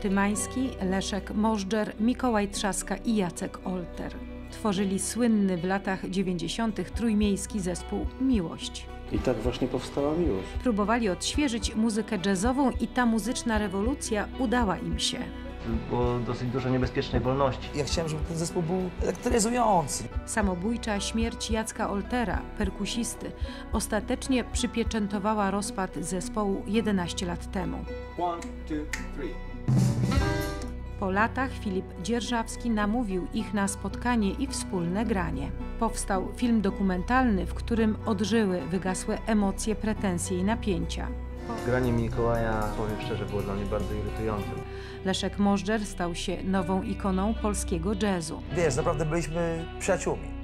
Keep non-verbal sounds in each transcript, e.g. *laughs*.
Tymański, Leszek Możdżer, Mikołaj Trzaska i Jacek Olter. Tworzyli słynny w latach 90. trójmiejski zespół Miłość. I tak właśnie powstała miłość. Próbowali odświeżyć muzykę jazzową i ta muzyczna rewolucja udała im się. Było dosyć dużo niebezpiecznej wolności. Ja chciałem, żeby ten zespół był elektryzujący. Samobójcza śmierć Jacka Oltera, perkusisty, ostatecznie przypieczętowała rozpad zespołu 11 lat temu. One, two, three. Po latach Filip Dzierżawski namówił ich na spotkanie i wspólne granie. Powstał film dokumentalny, w którym odżyły wygasłe emocje, pretensje i napięcia. Granie Mikołaja, powiem szczerze, było dla mnie bardzo irytujące. Leszek Możdżer stał się nową ikoną polskiego jazzu. Wiesz, naprawdę byliśmy przyjaciółmi.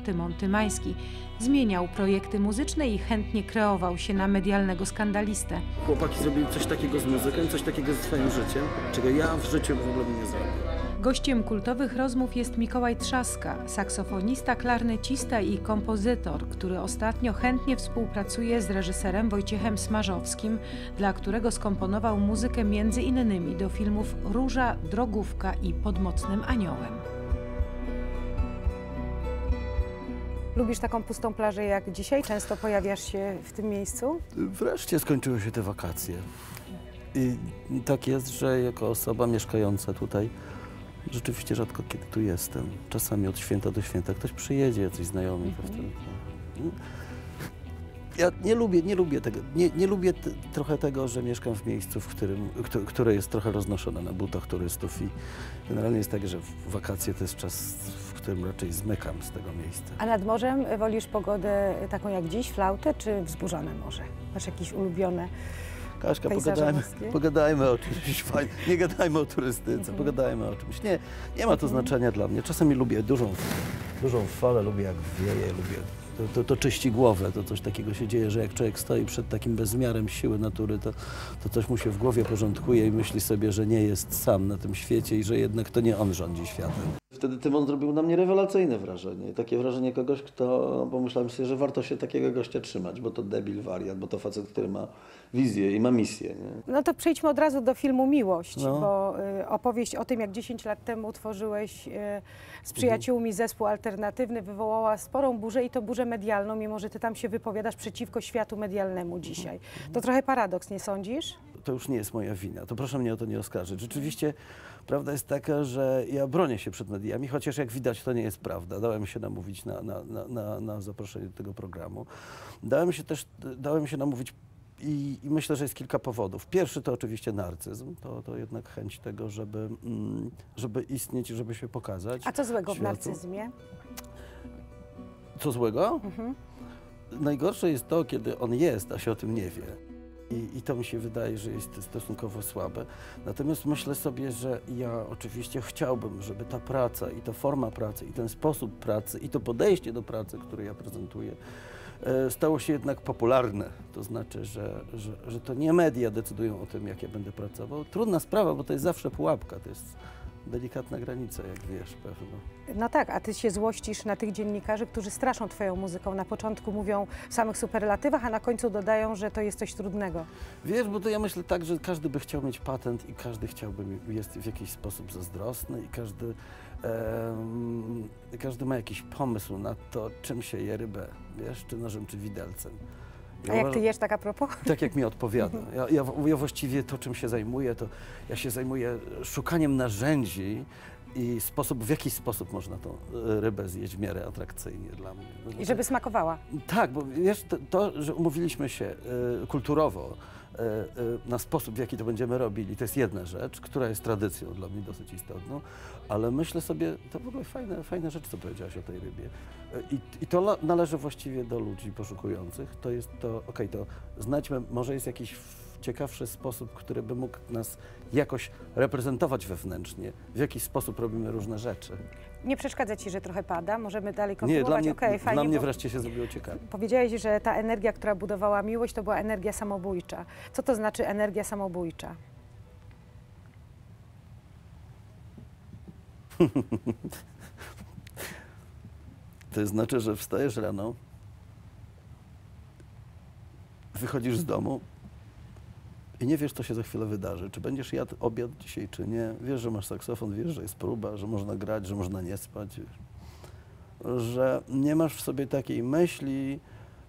Tymon Tymański zmieniał projekty muzyczne i chętnie kreował się na medialnego skandalistę. Chłopaki zrobili coś takiego z muzyką, coś takiego ze swoim życiem, czego ja w życiu w ogóle nie zrobił. Gościem kultowych rozmów jest Mikołaj Trzaska, saksofonista, klarnecista i kompozytor, który ostatnio chętnie współpracuje z reżyserem Wojciechem Smarzowskim, dla którego skomponował muzykę między innymi do filmów Róża, Drogówka i Pod mocnym aniołem. Lubisz taką pustą plażę jak dzisiaj? Często pojawiasz się w tym miejscu? Wreszcie skończyły się te wakacje. I tak jest, że jako osoba mieszkająca tutaj rzeczywiście rzadko kiedy tu jestem. Czasami od święta do święta ktoś przyjedzie, jacyś wtedy, no. Ja nie lubię, nie lubię tego, nie, nie lubię trochę tego, że mieszkam w miejscu, w którym, któ- które jest trochę roznoszone na butach turystów i generalnie jest tak, że w wakacje to jest czas, w którym raczej zmykam z tego miejsca. A nad morzem wolisz pogodę taką jak dziś, flautę czy wzburzone morze? Masz jakieś ulubione? Kaśka, pogadajmy, pogadajmy o czymś *laughs* fajnym. Nie gadajmy o turystyce, pogadajmy o czymś. Nie, nie ma to znaczenia dla mnie. Czasami lubię dużą, dużą falę, lubię jak wieje, lubię. To, to, to czyści głowę, to coś takiego się dzieje, że jak człowiek stoi przed takim bezmiarem siły natury, to, to coś mu się w głowie porządkuje i myśli sobie, że nie jest sam na tym świecie i że jednak to nie on rządzi światem. Wtedy Tymon zrobił na mnie rewelacyjne wrażenie. Takie wrażenie kogoś, kto pomyślałem sobie, że warto się takiego gościa trzymać, bo to debil, wariat, bo to facet, który ma wizję i ma misję. Nie? No to przejdźmy od razu do filmu Miłość, No. bo y, opowieść o tym, jak 10 lat temu tworzyłeś y, z przyjaciółmi zespół alternatywny, wywołała sporą burzę i to burzę medialną, mimo że ty tam się wypowiadasz przeciwko światu medialnemu dzisiaj. To trochę paradoks, nie sądzisz? to już nie jest moja wina. To proszę mnie o to nie oskarżyć. Rzeczywiście prawda jest taka, że ja bronię się przed mediami, chociaż jak widać to nie jest prawda. Dałem się namówić na, na, na, na, na zaproszenie do tego programu. Dałem się też, dałem się namówić i, i myślę, że jest kilka powodów. Pierwszy to oczywiście narcyzm, to, to jednak chęć tego, żeby, mm, żeby istnieć i żeby się pokazać. A co złego w światu. narcyzmie? Co złego? Najgorsze jest to, kiedy on jest, a się o tym nie wie. I, I to mi się wydaje, że jest stosunkowo słabe. Natomiast myślę sobie, że ja oczywiście chciałbym, żeby ta praca i ta forma pracy, i ten sposób pracy, i to podejście do pracy, które ja prezentuję, stało się jednak popularne. To znaczy, że, że, że to nie media decydują o tym, jak ja będę pracował. Trudna sprawa, bo to jest zawsze pułapka. To jest delikatna granica, jak wiesz pewno. No tak, a ty się złościsz na tych dziennikarzy, którzy straszą twoją muzyką. Na początku mówią w samych superlatywach, a na końcu dodają, że to jest coś trudnego. Wiesz, bo to ja myślę tak, że każdy by chciał mieć patent i każdy chciałby, jest w jakiś sposób zazdrosny i każdy, każdy ma jakiś pomysł na to, czym się je rybę, wiesz, czy nożem, czy widelcem. Ja A jak ty jesz tak a propos? tak jak mi odpowiada. Ja, ja, ja właściwie to, czym się zajmuję, to ja się zajmuję szukaniem narzędzi i sposób, w jaki sposób można tą e, rybę zjeść w miarę atrakcyjnie dla mnie. No I żeby smakowała. tak, bo wiesz, to, to że umówiliśmy się e, kulturowo na sposób, w jaki to będziemy robili, to jest jedna rzecz, która jest tradycją dla mnie dosyć istotną, ale myślę sobie, to w ogóle fajne, fajna rzecz, co powiedziałaś o tej rybie. E, I, i to należy właściwie do ludzi poszukujących. To jest to, okej, to znajdźmy, może jest jakiś ciekawszy sposób, który by mógł nas jakoś reprezentować wewnętrznie, w jaki sposób robimy różne rzeczy. Nie przeszkadza ci, że trochę pada? Możemy dalej Nie, kontynuować? dla mnie, Okej, fajnie, dla mnie wreszcie się zrobiło ciekawe. Powiedziałeś, że ta energia, która budowała miłość, to była energia samobójcza. Co to znaczy energia samobójcza? *laughs* To znaczy, że wstajesz rano, wychodzisz z domu i nie wiesz, co się za chwilę wydarzy. Czy będziesz jadł obiad dzisiaj, czy nie. Wiesz, że masz saksofon, wiesz, że jest próba, że można grać, że można nie spać. Że nie masz w sobie takiej myśli,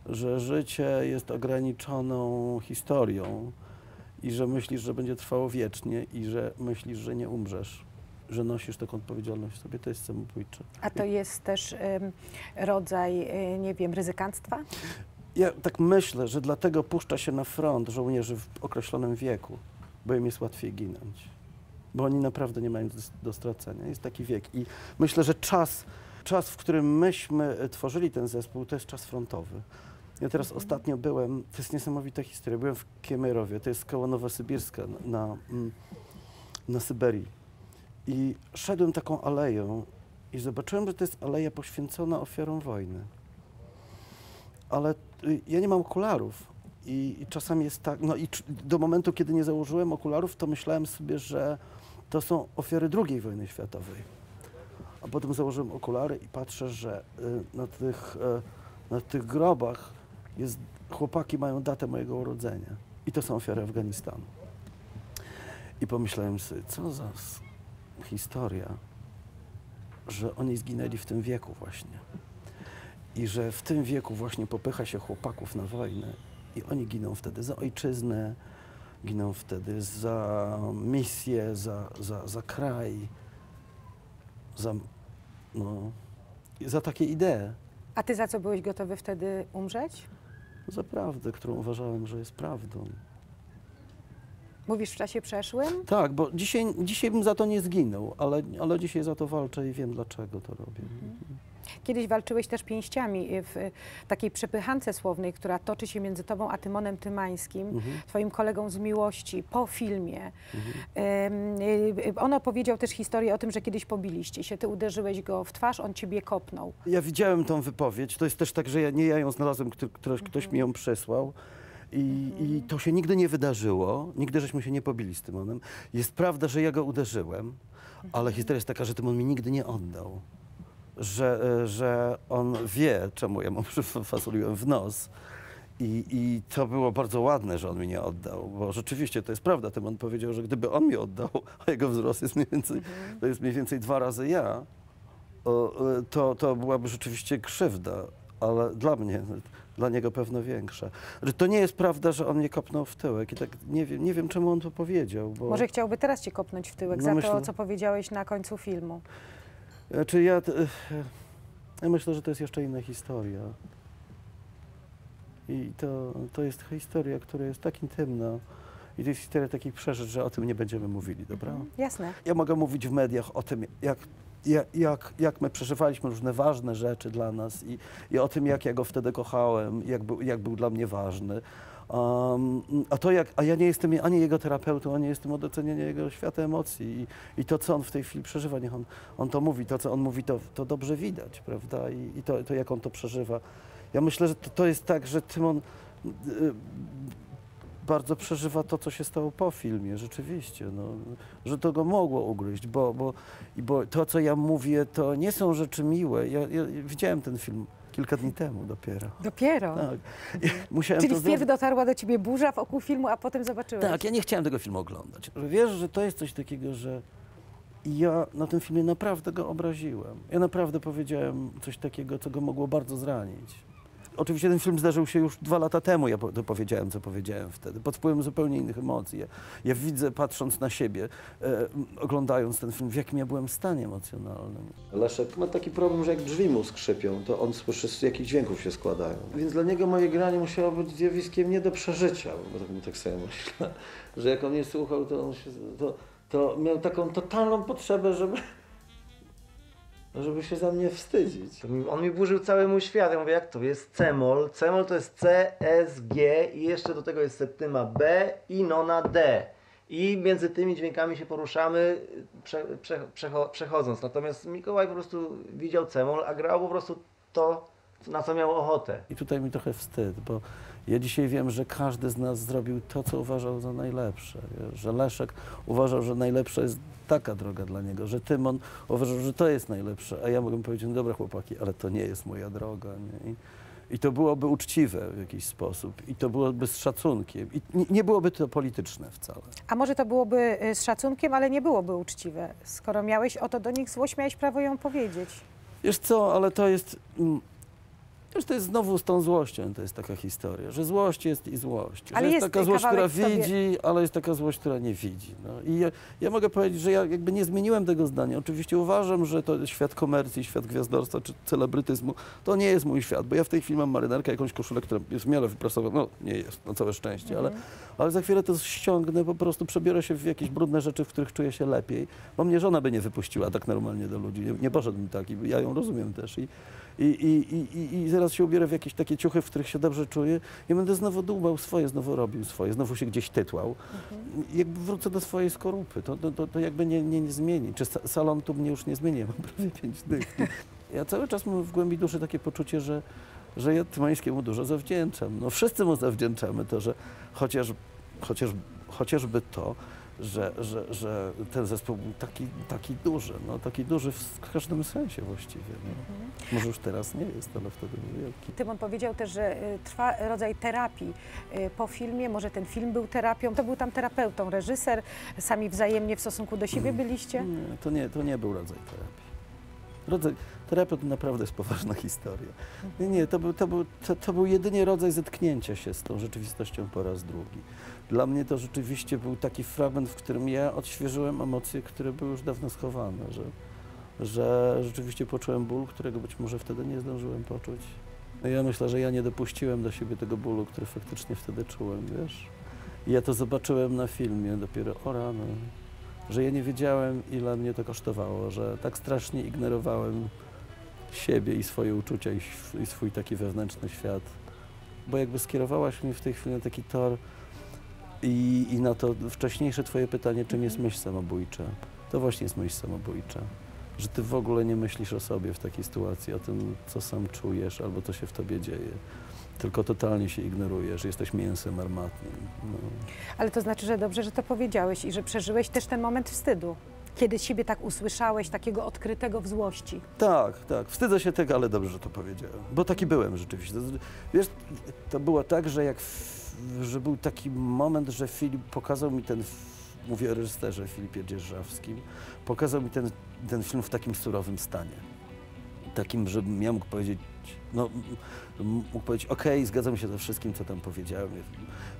że życie jest ograniczoną historią i że myślisz, że będzie trwało wiecznie i że myślisz, że nie umrzesz, że nosisz taką odpowiedzialność w sobie, to jest samobójcze. A to jest też em, rodzaj, e, nie wiem, ryzykanstwa? Ja tak myślę, że dlatego puszcza się na front żołnierzy w określonym wieku, bo im jest łatwiej ginąć. Bo oni naprawdę nie mają do, stracenia. Jest taki wiek. I myślę, że czas, czas, w którym myśmy e, tworzyli ten zespół, to jest czas frontowy. Ja teraz ostatnio byłem, to jest niesamowita historia, byłem w Kiemerowie, to jest koło Nowosybirska na, na, mm, na Syberii. I szedłem taką aleją i zobaczyłem, że to jest aleja poświęcona ofiarom wojny ale ja nie mam okularów i, i czasami jest tak, no i do momentu, kiedy nie założyłem okularów, to myślałem sobie, że to są ofiary II wojny światowej. A potem założyłem okulary i patrzę, że y, na tych, y, na tych grobach jest, chłopaki mają datę mojego urodzenia. I to są ofiary Afganistanu. I pomyślałem sobie, co za historia, że oni zginęli w tym wieku właśnie i że w tym wieku właśnie popycha się chłopaków na wojnę i oni giną wtedy za ojczyznę, giną wtedy za misję, za, za, za kraj, za, no, za takie idee, A ty za co byłeś gotowy wtedy umrzeć? za prawdę, którą uważałem, że jest prawdą. Mówisz w czasie przeszłym? Tak, bo dzisiaj, dzisiaj bym za to nie zginął, ale, ale dzisiaj za to walczę i wiem, dlaczego to robię. Kiedyś walczyłeś też pięściami w takiej przepychance słownej, która toczy się między tobą a Tymonem Tymańskim, Mhm. twoim kolegą z miłości, po filmie. Y, y, On opowiedział też historię o tym, że kiedyś pobiliście się. Ty uderzyłeś go w twarz, on ciebie kopnął. Ja widziałem tą wypowiedź. To jest też tak, że ja, nie ja ją znalazłem, kto- ktoś, ktoś mi ją przysłał. I, I to się nigdy nie wydarzyło. Nigdy żeśmy się nie pobili z Tymonem. Jest prawda, że ja go uderzyłem, ale historia jest taka, że Tymon mi nigdy nie oddał. Że, e, że on wie, czemu ja mu *laughs* fasoliłem w nos. I, I to było bardzo ładne, że on mi nie oddał, bo rzeczywiście to jest prawda. Tymon powiedział, że gdyby on mi oddał, *laughs* a jego wzrost jest mniej więcej, to jest mniej więcej dwa razy ja, e, to, to byłaby rzeczywiście krzywda, ale dla mnie, dla niego pewno większa. To nie jest prawda, że on mnie kopnął w tyłek i tak nie wiem, nie wiem czemu on to powiedział, bo Może chciałby teraz cię kopnąć w tyłek No za to, myślę. co powiedziałeś na końcu filmu. Znaczy ja, ja myślę, że to jest jeszcze inna historia. I to, to jest historia, która jest tak intymna i to jest historia takich przeżyć, że o tym nie będziemy mówili, dobra? Jasne. Ja mogę mówić w mediach o tym, jak, jak, jak, jak my przeżywaliśmy różne ważne rzeczy dla nas i, i o tym, jak ja go wtedy kochałem, jak był, jak był dla mnie ważny. Um, a to jak, a ja nie jestem ani jego terapeutą, ani jestem od oceniania jego świata emocji i, i to, co on w tej chwili przeżywa, niech on, on to mówi, to, co on mówi, to, to dobrze widać, prawda? I, i to, to, jak on to przeżywa. Ja myślę, że to, to jest tak, że Tymon y, bardzo przeżywa to, co się stało po filmie, rzeczywiście, no, że to go mogło ugryźć, bo, bo, bo to, co ja mówię, to nie są rzeczy miłe. Ja, ja widziałem ten film kilka dni temu dopiero. Dopiero. Tak. I *laughs* Musiałem Czyli wpierw dotarła do ciebie burza wokół filmu, a potem zobaczyłeś. Tak, ja nie chciałem tego filmu oglądać. Wiesz, że to jest coś takiego, że ja na tym filmie naprawdę go obraziłem. Ja naprawdę powiedziałem coś takiego, co go mogło bardzo zranić. Oczywiście ten film zdarzył się już dwa lata temu, ja po- powiedziałem, co powiedziałem wtedy, pod wpływem zupełnie innych emocji. Ja, ja widzę, patrząc na siebie, e, oglądając ten film, w jakim ja byłem stanie emocjonalnym. Leszek ma taki problem, że jak drzwi mu skrzypią, to on słyszy, z jakich dźwięków się składają. Więc dla niego moje granie musiało być zjawiskiem nie do przeżycia, bo tak, tak sobie myślę, że jak on nie słuchał, to on się, to, to miał taką totalną potrzebę, żeby, żeby się za mnie wstydzić. On mi burzył cały mój świat. Ja mówię, jak to jest C-moll? C-moll to jest C, S, G i jeszcze do tego jest septyma B i nona D. I między tymi dźwiękami się poruszamy, prze, prze, przecho, przechodząc. Natomiast Mikołaj po prostu widział C-moll, a grał po prostu to, na co miał ochotę. I tutaj mi trochę wstyd, bo ja dzisiaj wiem, że każdy z nas zrobił to, co uważał za najlepsze. Że Leszek uważał, że najlepsza jest taka droga dla niego, że Tymon uważał, że to jest najlepsze, a ja mogę powiedzieć, no dobra chłopaki, ale to nie jest moja droga. Nie? I, I to byłoby uczciwe w jakiś sposób. I to byłoby z szacunkiem. I nie, nie byłoby to polityczne wcale. A może to byłoby y, z szacunkiem, ale nie byłoby uczciwe. Skoro miałeś o to do nich złość, miałeś prawo ją powiedzieć. Wiesz co, ale to jest. Wiesz, to jest znowu z tą złością, to jest taka historia, że złość jest i złość. Ale że jest jest taka złość, która tobie- widzi, ale jest taka złość, która nie widzi. No. I ja, ja mogę powiedzieć, że ja jakby nie zmieniłem tego zdania. Oczywiście uważam, że to świat komercji, świat gwiazdorstwa czy celebrytyzmu, to nie jest mój świat, bo ja w tej chwili mam marynarkę, jakąś koszulę, która jest w miarę wyprasowana, no nie jest, na całe szczęście, ale, ale za chwilę to ściągnę, po prostu przebiorę się w jakieś brudne rzeczy, w których czuję się lepiej, bo mnie żona by nie wypuściła tak normalnie do ludzi, nie, nie poszedłbym tak i ja ją rozumiem też i, i, i, i, i, zaraz się ubierę w jakieś takie ciuchy, w których się dobrze czuję i będę znowu dłubał swoje, znowu robił swoje, znowu się gdzieś tytłał. I Jakby wrócę do swojej skorupy, to, to, to, to jakby nie, nie, nie zmieni. Czy sa- salon tu mnie już nie zmieni, ja mam *laughs* prawie pięć dych. Ja cały czas mam w głębi duszy takie poczucie, że, że ja Tymańskiemu dużo zawdzięczam. No wszyscy mu zawdzięczamy to, że chociaż, chociaż, chociażby to, że, że, że ten zespół był taki, taki duży, no taki duży w każdym sensie właściwie. No. Może już teraz nie jest, ale wtedy był wielki. Tymon powiedział też, że y, trwa rodzaj terapii y, po filmie. Może ten film był terapią. To był tam terapeutą, reżyser. Sami wzajemnie w stosunku do siebie byliście. Nie, to nie, to nie był rodzaj terapii. Rodzaj, terapia to naprawdę jest poważna historia. Nie, nie, to był, to, był, to, to był jedynie rodzaj zetknięcia się z tą rzeczywistością po raz drugi. Dla mnie to rzeczywiście był taki fragment, w którym ja odświeżyłem emocje, które były już dawno schowane, że, że rzeczywiście poczułem ból, którego być może wtedy nie zdążyłem poczuć. No ja myślę, że ja nie dopuściłem do siebie tego bólu, który faktycznie wtedy czułem, wiesz. I ja to zobaczyłem na filmie dopiero o rano że ja nie wiedziałem, ile mnie to kosztowało, że tak strasznie ignorowałem siebie i swoje uczucia i, sw- i swój taki wewnętrzny świat. Bo jakby skierowałaś mnie w tej chwili na taki tor i, i na to wcześniejsze twoje pytanie, czym jest myśl samobójcza. To właśnie jest myśl samobójcza. Że ty w ogóle nie myślisz o sobie w takiej sytuacji, o tym, co sam czujesz albo co się w tobie dzieje. Tylko totalnie się ignoruje, że jesteś mięsem armatnym. No. Ale to znaczy, że dobrze, że to powiedziałeś i że przeżyłeś też ten moment wstydu. Kiedy siebie tak usłyszałeś, takiego odkrytego w złości. Tak, tak. Wstydzę się tego, ale dobrze, że to powiedziałem. Bo taki byłem rzeczywiście. To, wiesz, to było tak, że jak że był taki moment, że Filip pokazał mi ten, mówię o reżyserze Filipie Dzierżawskim, pokazał mi ten, ten film w takim surowym stanie. Takim, żebym ja mógł powiedzieć, no, mógł powiedzieć, okej, zgadzam się ze wszystkim, co tam powiedziałem.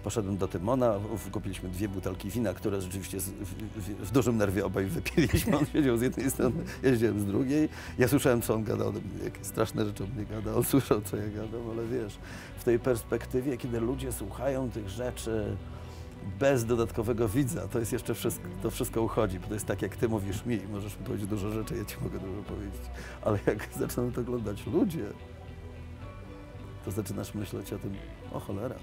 Poszedłem do Tymona, kupiliśmy dwie butelki wina, które rzeczywiście z, w, w, w dużym nerwie obaj wypiliśmy. On siedział z jednej strony, ja siedziałem z drugiej. Ja słyszałem, co on gadał, on jakieś straszne rzeczy o mnie gadał, on słyszał, co ja gadam, ale wiesz, w tej perspektywie, kiedy ludzie słuchają tych rzeczy bez dodatkowego widza, to jest jeszcze wszystko, to wszystko uchodzi, bo to jest tak, jak ty mówisz mi, możesz mi powiedzieć dużo rzeczy, ja ci mogę dużo powiedzieć, ale jak zaczną to oglądać ludzie, to zaczynasz myśleć o tym, o cholera,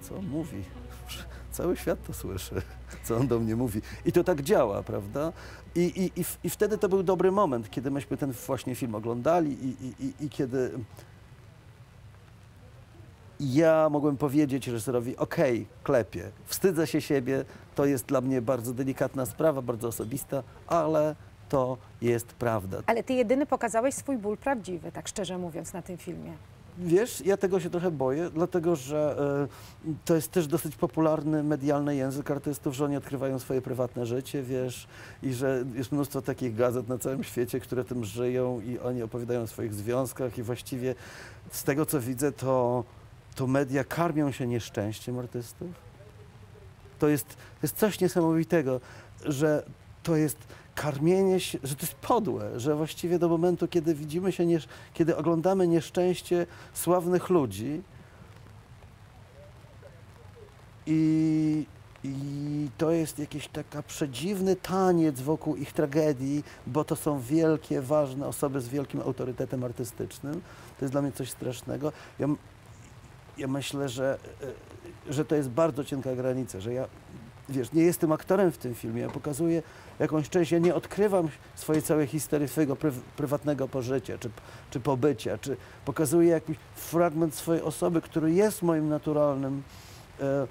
co mówi. *laughs* Cały świat to słyszy, *laughs* co on do mnie mówi. I to tak działa, prawda? I, i, i, i wtedy to był dobry moment, kiedy myśmy ten właśnie film oglądali i, i, i, i kiedy ja mogłem powiedzieć reżyserowi, okej, klepie, wstydzę się siebie, to jest dla mnie bardzo delikatna sprawa, bardzo osobista, ale to jest prawda. Ale ty jedyny pokazałeś swój ból prawdziwy, tak szczerze mówiąc, na tym filmie. Wiesz, ja tego się trochę boję, dlatego że e, to jest też dosyć popularny medialny język artystów, że oni odkrywają swoje prywatne życie, wiesz, i że jest mnóstwo takich gazet na całym świecie, które tym żyją i oni opowiadają o swoich związkach i właściwie z tego, co widzę, to, to media karmią się nieszczęściem artystów. To jest, to jest coś niesamowitego, że to jest karmienie się, że to jest podłe, że właściwie do momentu, kiedy widzimy się, kiedy oglądamy nieszczęście sławnych ludzi i, i to jest jakiś taka przedziwny taniec wokół ich tragedii, bo to są wielkie, ważne osoby z wielkim autorytetem artystycznym. To jest dla mnie coś strasznego. Ja, ja myślę, że, e, że to jest bardzo cienka granica, że ja wiesz, nie jestem aktorem w tym filmie, ja pokazuję jakąś część, ja nie odkrywam swojej całej historii swojego pryw, prywatnego pożycia, czy, czy pobycia, czy pokazuję jakiś fragment swojej osoby, który jest moim naturalnym, e,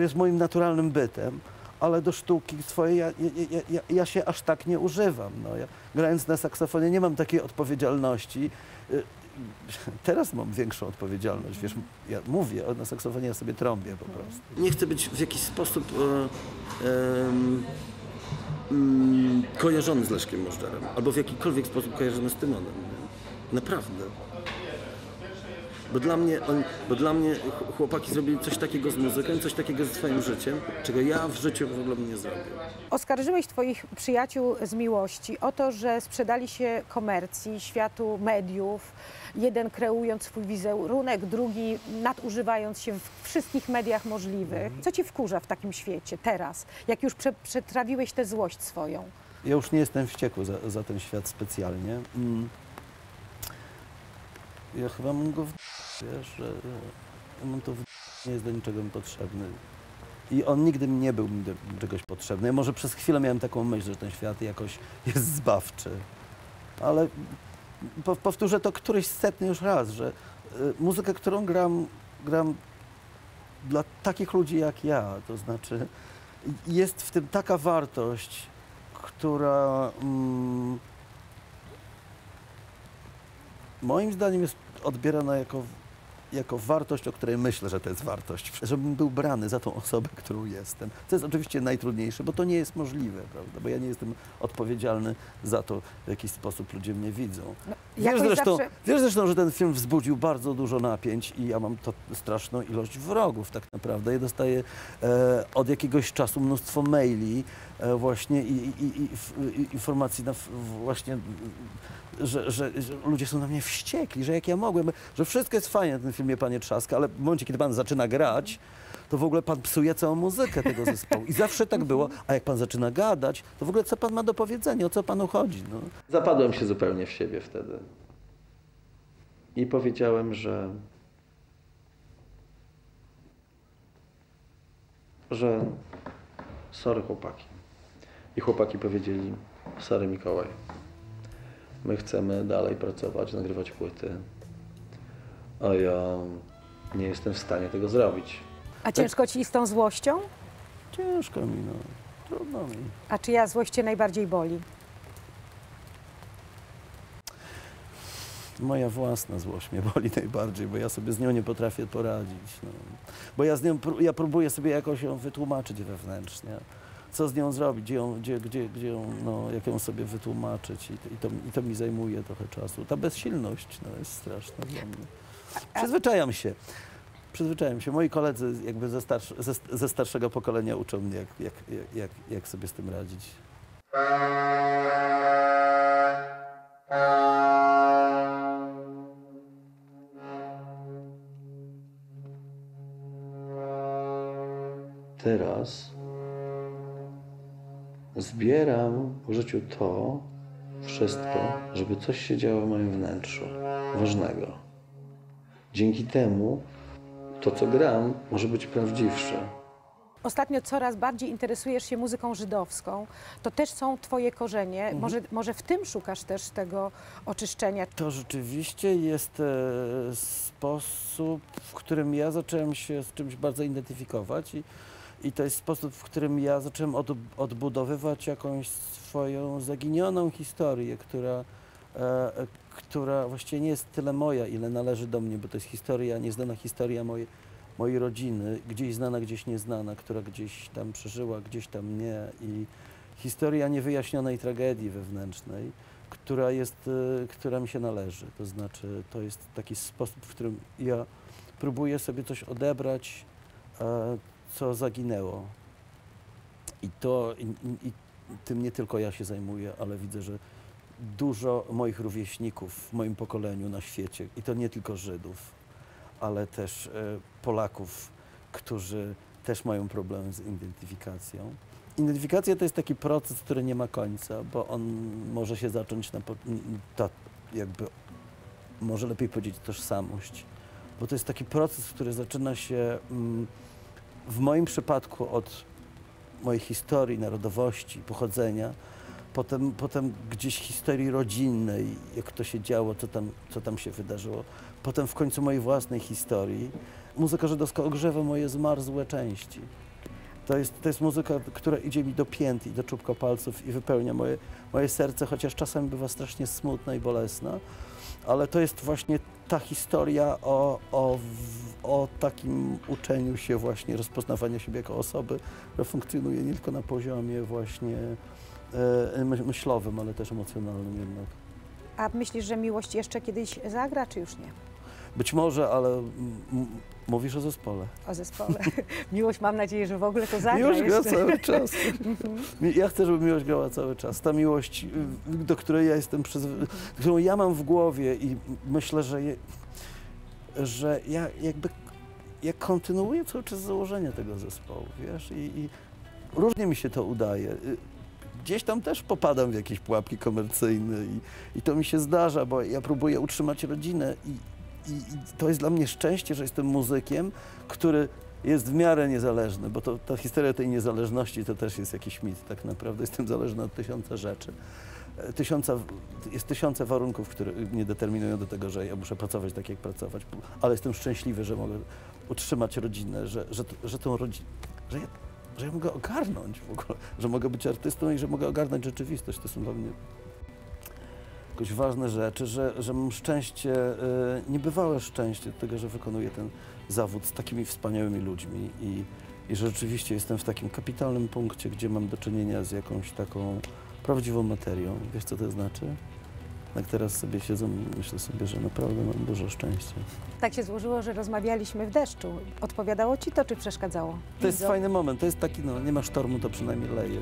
jest moim naturalnym bytem, ale do sztuki swojej ja, ja, ja, ja, ja się aż tak nie używam. No, ja, grając na saksofonie nie mam takiej odpowiedzialności. e, *laughs* teraz mam większą odpowiedzialność, wiesz, ja mówię, na saksofonie ja sobie trąbię po prostu. Nie chcę być w jakiś sposób e, mm, kojarzony z Leszkiem Możdżerem, albo w jakikolwiek sposób kojarzony z Tymonem. Naprawdę. Bo dla, mnie, on, bo dla mnie ch- chłopaki zrobili coś takiego z muzyką, coś takiego ze swoim życiem, czego ja w życiu w ogóle bym nie zrobił. Oskarżyłeś twoich przyjaciół z miłości o to, że sprzedali się komercji, światu mediów, jeden kreując swój wizerunek, drugi nadużywając się w wszystkich mediach możliwych. Co ci wkurza w takim świecie teraz, jak już prze, przetrawiłeś tę złość swoją? Ja już nie jestem wściekły za, za ten świat specjalnie. Mm. Ja chyba mam go w... wiesz, że mam to nie jest do niczego mi potrzebny. I on nigdy nie był mi do czegoś potrzebny. Ja może przez chwilę miałem taką myśl, że ten świat jakoś jest zbawczy. Ale po, powtórzę to któryś setny już raz, że y, muzykę, którą gram, gram dla takich ludzi jak ja. To znaczy jest w tym taka wartość, która mm, moim zdaniem jest odbierana jako, jako wartość, o której myślę, że to jest wartość. Żebym był brany za tą osobę, którą jestem. To jest oczywiście najtrudniejsze, bo to nie jest możliwe, prawda? Bo ja nie jestem odpowiedzialny za to, w jaki sposób ludzie mnie widzą. Wiesz jakoś zresztą, zawsze- wiesz zresztą, że ten film wzbudził bardzo dużo napięć i ja mam to straszną ilość wrogów tak naprawdę. Ja dostaję e, od jakiegoś czasu mnóstwo maili e, właśnie i, i, i, i, informacji na, właśnie, że, że, że ludzie są na mnie wściekli, że jak ja mogłem, że wszystko jest fajnie w tym filmie Panie Trzaska, ale w momencie, kiedy Pan zaczyna grać, to w ogóle Pan psuje całą muzykę tego zespołu. I zawsze tak było, a jak Pan zaczyna gadać, to w ogóle co Pan ma do powiedzenia, o co Panu chodzi? No. Zapadłem się zupełnie w siebie wtedy. I powiedziałem, że że sorry chłopaki. I chłopaki powiedzieli, sorry Mikołaj, my chcemy dalej pracować, nagrywać płyty, a ja nie jestem w stanie tego zrobić. A ciężko ci z tą złością? Ciężko mi, no. Trudno mi. A czyja złość cię najbardziej boli? Moja własna złość mnie boli najbardziej, bo ja sobie z nią nie potrafię poradzić. No. Bo ja z nią, ja próbuję sobie jakoś ją wytłumaczyć wewnętrznie. Co z nią zrobić, gdzie ją, gdzie, gdzie, gdzie ją, no, jak ją sobie wytłumaczyć i, i, to, i to mi zajmuje trochę czasu. Ta bezsilność no, jest straszna dla mnie. Przyzwyczajam się. Przyzwyczajam się. Moi koledzy jakby ze, starsz, ze, ze starszego pokolenia uczą mnie, jak, jak, jak, jak, sobie z tym radzić. Teraz zbieram w życiu to wszystko, żeby coś się działo w moim wnętrzu ważnego. Dzięki temu to, co gram, może być prawdziwsze. Ostatnio coraz bardziej interesujesz się muzyką żydowską. To też są twoje korzenie. Mhm. Może, może w tym szukasz też tego oczyszczenia. To rzeczywiście jest e, sposób, w którym ja zacząłem się z czymś bardzo identyfikować i, i to jest sposób, w którym ja zacząłem od, odbudowywać jakąś swoją zaginioną historię, która, która właściwie nie jest tyle moja, ile należy do mnie, bo to jest historia, nieznana historia mojej, mojej rodziny, gdzieś znana, gdzieś nieznana, która gdzieś tam przeżyła, gdzieś tam nie i historia niewyjaśnionej tragedii wewnętrznej która jest, e, która mi się należy. To znaczy, to jest taki sposób, w którym ja próbuję sobie coś odebrać, e, co zaginęło. I to, i, i tym nie tylko ja się zajmuję, ale widzę, że dużo moich rówieśników w moim pokoleniu na świecie, i to nie tylko Żydów, ale też e, Polaków, którzy też mają problem z identyfikacją. Identyfikacja to jest taki proces, który nie ma końca, bo on może się zacząć na ta, jakby, może lepiej powiedzieć tożsamość, bo to jest taki proces, który zaczyna się mm, w moim przypadku od mojej historii, narodowości, pochodzenia, potem, potem gdzieś historii rodzinnej, jak to się działo, co tam, co tam się wydarzyło, potem w końcu mojej własnej historii. Muzyka żydowska ogrzewa moje zmarzłe części. To jest, to jest muzyka, która idzie mi do pięt i do czubka palców i wypełnia moje, moje serce, chociaż czasem bywa strasznie smutna i bolesna, ale to jest właśnie ta historia o, o, o takim uczeniu się właśnie, rozpoznawania siebie jako osoby, która funkcjonuje nie tylko na poziomie właśnie myślowym, ale też emocjonalnym jednak. A myślisz, że miłość jeszcze kiedyś zagra, czy już nie? Być może, ale mówisz o zespole. O zespole. *laughs* miłość mam nadzieję, że w ogóle to zagra Miłość gra jeszcze. cały czas. *laughs* Mi- Ja chcę, żeby miłość grała cały czas. Ta miłość, y, do której ja jestem przyzwyczajony, którą ja mam w głowie i myślę, że, je, że ja jakby ja kontynuuję cały czas założenie tego zespołu, wiesz, i, i różnie mi się to udaje. Gdzieś tam też popadam w jakieś pułapki komercyjne i, i to mi się zdarza, bo ja próbuję utrzymać rodzinę i, i, i to jest dla mnie szczęście, że jestem muzykiem, który jest w miarę niezależny, bo to, ta historia tej niezależności to też jest jakiś mit tak naprawdę. Jestem zależny od tysiąca rzeczy. E, Tysiąca, jest tysiące warunków, które mnie determinują do tego, że ja muszę pracować tak, jak pracować, ale jestem szczęśliwy, że mogę utrzymać rodzinę, że, że, że tą rodzinę, że ja, że ja mogę ogarnąć w ogóle, że mogę być artystą i że mogę ogarnąć rzeczywistość. To są dla mnie jakoś ważne rzeczy, że, że mam szczęście, e, niebywałe szczęście do tego, że wykonuję ten zawód z takimi wspaniałymi ludźmi i, i że rzeczywiście jestem w takim kapitalnym punkcie, gdzie mam do czynienia z jakąś taką prawdziwą materią. Wiesz, co to znaczy? Jak teraz sobie siedzę, myślę sobie, że naprawdę mam dużo szczęścia. Tak się złożyło, że rozmawialiśmy w deszczu. Odpowiadało ci to, czy przeszkadzało? To jest Widzom? fajny moment, to jest taki, no nie ma sztormu, to przynajmniej leje.